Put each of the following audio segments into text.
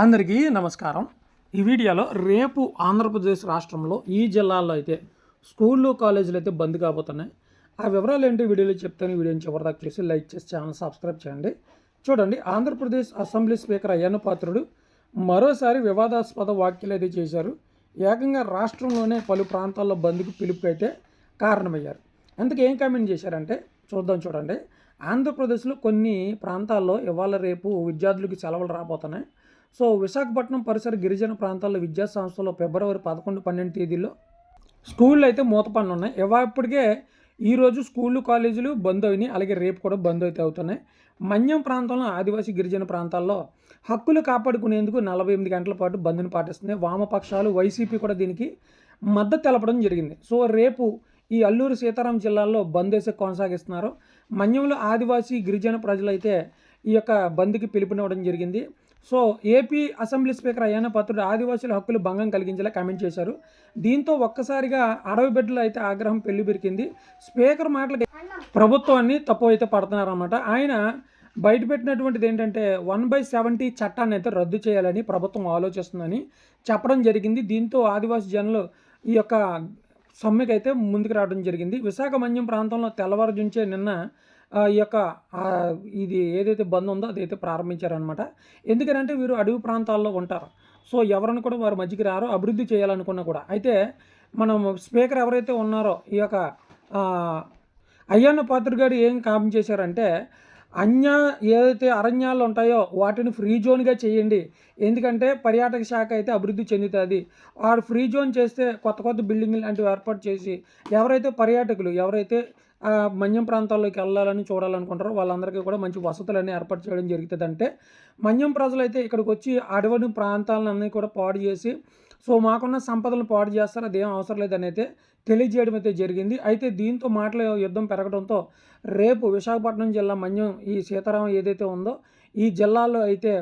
అందరికీ నమస్కారం. ఈ వీడియోలో రేపు ఆంధ్రప్రదేశ్ రాష్ట్రంలో ఈ జిల్లాల్లో అయితే స్కూళ్ళు కాలేజీలు అయితే బంద్ కాబోతున్నాయి. ఆ వివరాలు ఏంటి వీడియోలో చెప్తాను. వీడియోని చివరిదాకా చూసి లైక్ చేసి ఛానల్ సబ్స్క్రైబ్ చేయండి. చూడండి ఆంధ్రప్రదేశ్ అసెంబ్లీ స్పీకర్ అయ్యన్న పాత్రుడు మరోసారి వివాదాస్పద వ్యాఖ్యలు అయితే చేశారు. ఏకంగా రాష్ట్రంలోనే పలు ప్రాంతాల్లో బంద్కు పిలుపు అయితే కారణమయ్యారు. అందుకు ఏం కామెంట్ చేశారంటే చూద్దాం చూడండి. ఆంధ్రప్రదేశ్లో కొన్ని ప్రాంతాల్లో ఇవాళ రేపు విద్యార్థులకు సెలవులు రాబోతున్నాయి. సో విశాఖపట్నం పరిసర గిరిజన ప్రాంతాల్లో విద్యా సంస్థలో ఫిబ్రవరి పదకొండు పన్నెండు తేదీలో స్కూళ్ళు అయితే మూతపన్ను ఉన్నాయి ఇవాప్పటికే ఈరోజు స్కూళ్ళు కాలేజీలు బంద్ అయినాయి. అలాగే రేపు కూడా బంద్ అయితే అవుతున్నాయి. మన్యం ప్రాంతంలో ఆదివాసీ గిరిజన ప్రాంతాల్లో హక్కులు కాపాడుకునేందుకు నలభై ఎనిమిది గంటల పాటు బంద్ను పాటిస్తుంది వామపక్షాలు వైసీపీ కూడా దీనికి మద్దతు తెలపడం జరిగింది. సో రేపు ఈ అల్లూరు సీతారాం జిల్లాలో బంద్ వేసే కొనసాగిస్తున్నారు. మన్యంలో ఆదివాసీ గిరిజన ప్రజలైతే ఈ యొక్క బంద్కి పిలుపునివ్వడం జరిగింది. So AP assembly speaker Ayyanna Patrudu ఆదివాసుల హక్కులు భంగం కలిగించేలా కామెంట్ చేశారు. దీంతో ఒక్కసారిగా అడవి బిడ్డలు అయితే ఆగ్రహం పెళ్ళి పెరిగింది స్పీకర్ మాటలకి ప్రభుత్వాన్ని తప్పు అయితే పడుతున్నారన్నమాట. ఆయన బయట పెట్టినటువంటిది ఏంటంటే వన్ బై సెవెంటీ చట్టాన్ని అయితే రద్దు చేయాలని ప్రభుత్వం ఆలోచిస్తుందని చెప్పడం జరిగింది. దీంతో ఆదివాసీ జనులు ఈ యొక్క సమ్మెకి అయితే ముందుకు రావడం జరిగింది. విశాఖ మన్యం ప్రాంతంలో తెల్లవారుజుంచే నిన్న ఈ యొక్క ఇది ఏదైతే బంద్ ఉందో అదైతే ప్రారంభించారనమాట ఎందుకంటే వీరు అడవి ప్రాంతాల్లో ఉంటారు. సో ఎవరిని కూడా వారి మధ్యకి రారో అభివృద్ధి చేయాలనుకున్నా కూడా. అయితే మనం స్పీకర్ ఎవరైతే ఉన్నారో ఈ యొక్క అయ్యన్న పాత్రగాడు ఏం కామెంట్ చేశారంటే అన్య ఏదైతే అరణ్యాలు ఉంటాయో వాటిని ఫ్రీ జోన్గా చేయండి. ఎందుకంటే పర్యాటక శాఖ అయితే అభివృద్ధి చెందుతుంది. వాడు ఫ్రీ జోన్ చేస్తే కొత్త కొత్త బిల్డింగ్లు లాంటివి ఏర్పాటు చేసి ఎవరైతే పర్యాటకులు ఎవరైతే మన్యం ప్రాంతాల్లోకి వెళ్ళాలని చూడాలనుకుంటారో వాళ్ళందరికీ కూడా మంచి వసతులన్నీ ఏర్పాటు చేయడం జరుగుతుంది అంటే మన్యం ప్రజలు అయితే ఇక్కడికి వచ్చి అడవి ప్రాంతాలన్నీ కూడా పాడు చేసి సో మాకున్న సంపదలను పాడు చేస్తారు అదేం అవసరం లేదని అయితే తెలియజేయడం అయితే జరిగింది. అయితే దీంతో మాటల యుద్ధం పెరగడంతో రేపు విశాఖపట్నం జిల్లా మన్యం ఈ సీతారాం ఏదైతే ఉందో ఈ జిల్లాలో అయితే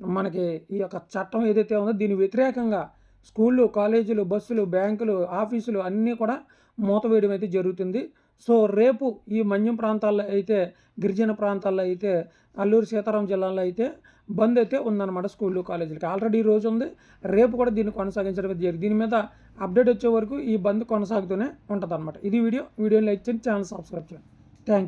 మనకి ఈ యొక్క చట్టం ఏదైతే ఉందో దీని వ్యతిరేకంగా స్కూళ్ళు కాలేజీలు బస్సులు బ్యాంకులు ఆఫీసులు అన్నీ కూడా మూతవేయడం అయితే జరుగుతుంది. సో రేపు ఈ మన్యం ప్రాంతాల్లో అయితే గిరిజన ప్రాంతాల్లో అయితే అల్లూరు సీతారాం జిల్లాలో అయితే బంద్ అయితే ఉందన్నమాట స్కూళ్ళు కాలేజీలకి. ఆల్రెడీ ఈ రోజు ఉంది. రేపు కూడా దీన్ని కొనసాగించడం జరిగింది. దీని మీద అప్డేట్ వచ్చే వరకు ఈ బంద్ కొనసాగుతూనే ఉంటుంది ఇది వీడియో. వీడియోని లైక్ చేయండి ఛానల్ సబ్స్క్రైబ్ చేయండి.